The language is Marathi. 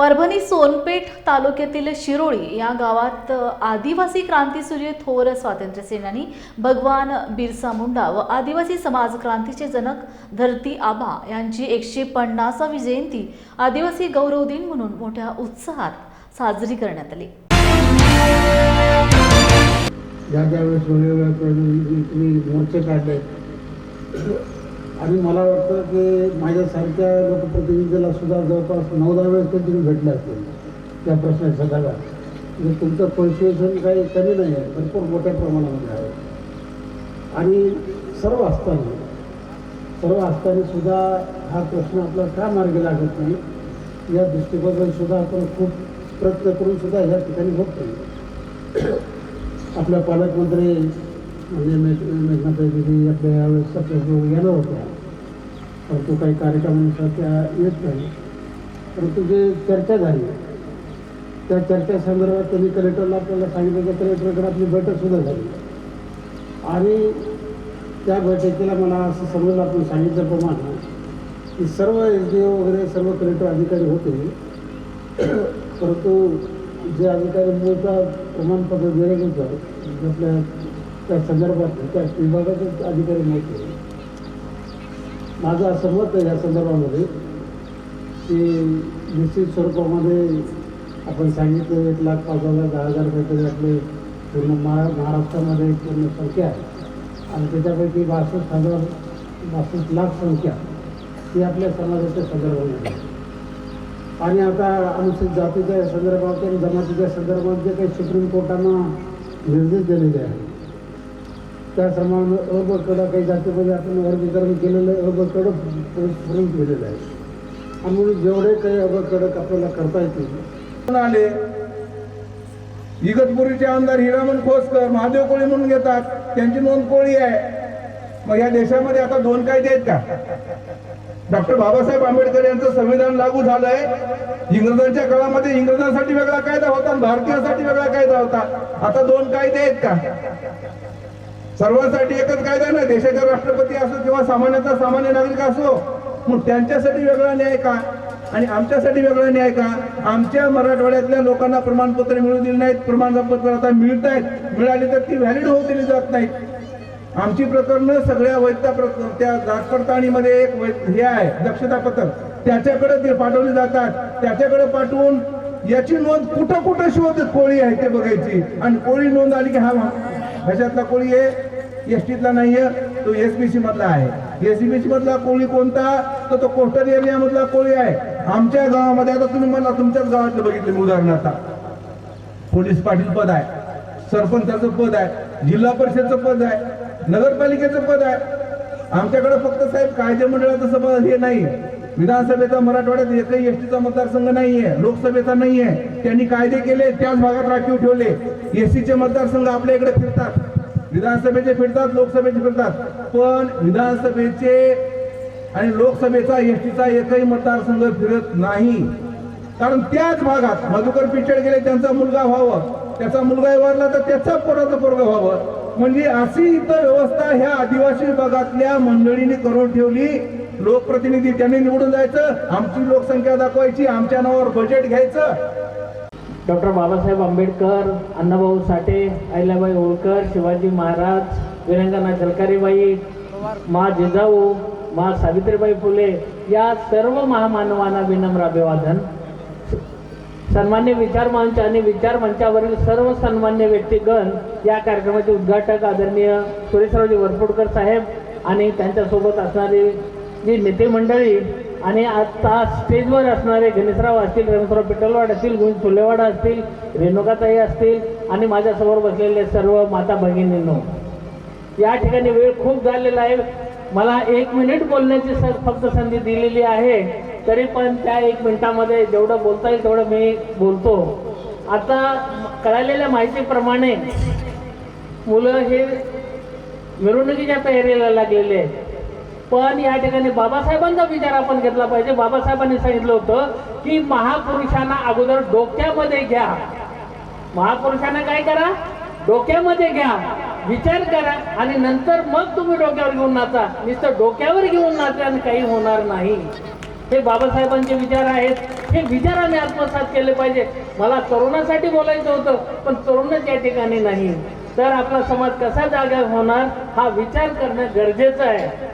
परभणी सोनपेठ तालुक्यातील शिरोळी या गावात आदिवासी क्रांतीसूर्य थोर स्वातंत्र्यसेनानी भगवान बिरसा मुंडा व आदिवासी समाज क्रांतीचे जनक धरती आबा यांची एकशे पन्नासावी जयंती आदिवासी गौरव दिन म्हणून मोठ्या उत्साहात साजरी करण्यात आली. या ज्यावेळेस मोर्चे काढले आणि मला वाटतं की माझ्यासारख्या लोकप्रतिनिधीला सुद्धा जवळपास नऊ दहा वेळेस तरी तुम्ही भेटले असतील त्या प्रश्नाच्या सगळ्याला म्हणजे तुमचं पर्च्युएशन काही कमी नाही आहे भरपूर मोठ्या प्रमाणामध्ये आहे. आणि सर्व असताना सर्व असताना सुद्धा हा प्रश्न आपला का मार्गी लागत नाही? या दृष्टिकोनातून सुद्धा आपण खूप प्रयत्न करून सुद्धा या ठिकाणी बघतो आपल्या पालकमंत्री म्हणजे मेघनाथ दिदी आपल्या यावेळेस आपल्याजवळ येणार होत्या. परंतु काही कार्यक्रमानुसार त्या येत नाही. परंतु जे चर्चा झाली त्या चर्चा संदर्भात त्यांनी कलेक्टरला आपल्याला सांगितलं की कलेक्टरकडे आपली बैठकसुद्धा झाली. आणि त्या बैठकीला मला असं समजलं आपण सांगितल्याप्रमाणे की सर्व एस डी ओ वगैरे सर्व कलेक्टर अधिकारी होते. परंतु जे अधिकारी मूळचा प्रमाणपत्र दिलं होतं आपल्या त्या संदर्भात त्या विभागाचे अधिकारी नव्हते. माझं असं मत आहे या संदर्भामध्ये की निश्चित स्वरूपामध्ये आपण सांगितलं एक लाख पाच हजार दहा हजार काहीतरी आपले पूर्ण महा महाराष्ट्रामध्ये पूर्ण संख्या आहे आणि त्याच्यापैकी बासष्ट हजार बासष्ट लाख संख्या ही आपल्या समाजाच्या संदर्भामध्ये आहे. आणि आता अनुसूचित जातीच्या संदर्भात आणि जमातीच्या संदर्भात जे काही सुप्रीम कोर्टानं निर्देश दिलेले आहेत त्याप्रमाणे अ ब काही जातीमध्ये आपण वर्गीकरण केलेलं आहे अ केलेलं आहे. आणि म्हणून जेवढे काही अ कडक आपल्याला करता येतील. आले? इगतपुरीचे आमदार हिरामन खोसकर महादेव कोळी म्हणून घेतात. त्यांची नोंद कोळी आहे. मग या देशामध्ये आता दोन कायदे आहेत का? डॉक्टर बाबासाहेब आंबेडकर यांचं संविधान लागू झालंय. इंग्रजांच्या काळामध्ये इंग्रजांसाठी वेगळा कायदा होता आणि भारतीयांसाठी वेगळा कायदा होता. आता दोन कायदे आहेत का? सर्वांसाठी एकच कायदा ना? देशाचा राष्ट्रपती असो किंवा सामान्याचा सामान्य नागरिक असो मग त्यांच्यासाठी वेगळा न्याय का? आणि आमच्यासाठी वेगळा न्याय का? आमच्या मराठवाड्यातल्या लोकांना प्रमाणपत्र मिळू दिली नाहीत प्रमाणपत्र आता मिळत आहेत मिळाली तर ती व्हॅलिड होऊ दिली जात नाहीत. आमची प्रकरणं सगळ्या वैधता प्रक- त्या जात पडताळणीमध्ये एक वै- हे आहे दक्षता पत्रक. त्याच्याकडे ते पाठवली जातात. त्याच्याकडे पाठवून याची नोंद कुठं कुठं शोध कोळी आहे ते बघायची. आणि कोळी नोंद आली की हा ह्याच्यातला कोळी आहे एस टीतला नाहीये तो एस बी मधला आहे. एस बी मधला कोळी कोणता? तर तो कोस्टल एरियामधला कोळी आहे. आमच्या गावामध्ये आता तुम्ही मला तुमच्याच गावातलं बघितलं मी उदाहरणार्थ पोलीस पाटील पद आहे सरपंचाचं पद आहे जिल्हा परिषदचं पद आहे नगरपालिकेचं पद आहे. आमच्याकडे फक्त साहेब कायदे मंडळाचं सभा हे नाही. विधानसभेचा मराठवाड्यात एकही एसटीचा मतदारसंघ नाहीये लोकसभेचा नाहीये. त्यांनी कायदे केले त्याच भागात राखीव ठेवले. एसटीचे मतदारसंघ आपल्या इकडे फिरतात. विधानसभेचे फिरतात लोकसभेचे फिरतात. पण विधानसभेचे आणि लोकसभेचा एसटीचा एकही मतदारसंघ फिरत नाही. कारण त्याच भागात मधुकर पिचड गेले त्यांचा मुलगा व्हावं. त्याचा मुलगा वारला तर त्याचा पोराचं पोरगा व्हावं. म्हणजे अशी इतर व्यवस्था ह्या आदिवासी भागातल्या मंडळीने करून ठेवली. लोकप्रतिनिधी त्यांनी निवडून जायचं. आमची लोकसंख्या दाखवायची. आमच्या नावावर बजेट घ्यायचं. डॉक्टर बाबासाहेब आंबेडकर अण्णाभाऊ साठे अहिल्याबाई होळकर शिवाजी महाराज वीरांगना झलकारीबाई मा जिजाऊ मा सावित्रीबाई फुले या सर्व महामानवांना विनम्र अभिवादन. सन्मान्य विचार मंच आणि विचार मंचावरील सर्व सन्मान्य व्यक्तिगण या कार्यक्रमाचे उद्घाटक आदरणीय सुरेशरावजी वरपुडकर साहेब आणि त्यांच्यासोबत असणारी जी नेते मंडळी आणि आता स्टेजवर असणारे गणेशराव असतील रमेशराव पिटलवाड असतील गुण फुलेवाड असतील रेणुकाताई असतील आणि माझ्यासमोर बसलेले सर्व माता भगिनींनो. या ठिकाणी वेळ खूप झालेला आहे. मला एक मिनिट बोलण्याची स फक्त संधी दिलेली आहे. तरी पण त्या एक मिनिटामध्ये जेवढं बोलता येईल तेवढं मी बोलतो. आता कळालेल्या माहितीप्रमाणे मुलं हे मिरवणुकीच्या तयारीला लागलेले आहेत. पण या ठिकाणी बाबासाहेबांचा विचार आपण घेतला पाहिजे. बाबासाहेबांनी सांगितलं होतं की महापुरुषांना अगोदर डोक्यामध्ये घ्या. महापुरुषांना काय करा? डोक्यामध्ये घ्या. विचार करा आणि नंतर मग तुम्ही डोक्यावर घेऊन नाचा. नुसतं डोक्यावर घेऊन नाचा आणि काही होणार नाही. हे बाबासाहेबांचे विचार आहेत. हे विचार आम्ही आत्मसात केले पाहिजे. मला तरुणासाठी बोलायचं होतं पण तरुणच या ठिकाणी नाही. तर आपला समाज कसा जागा होणार हा विचार करणं गरजेचं आहे.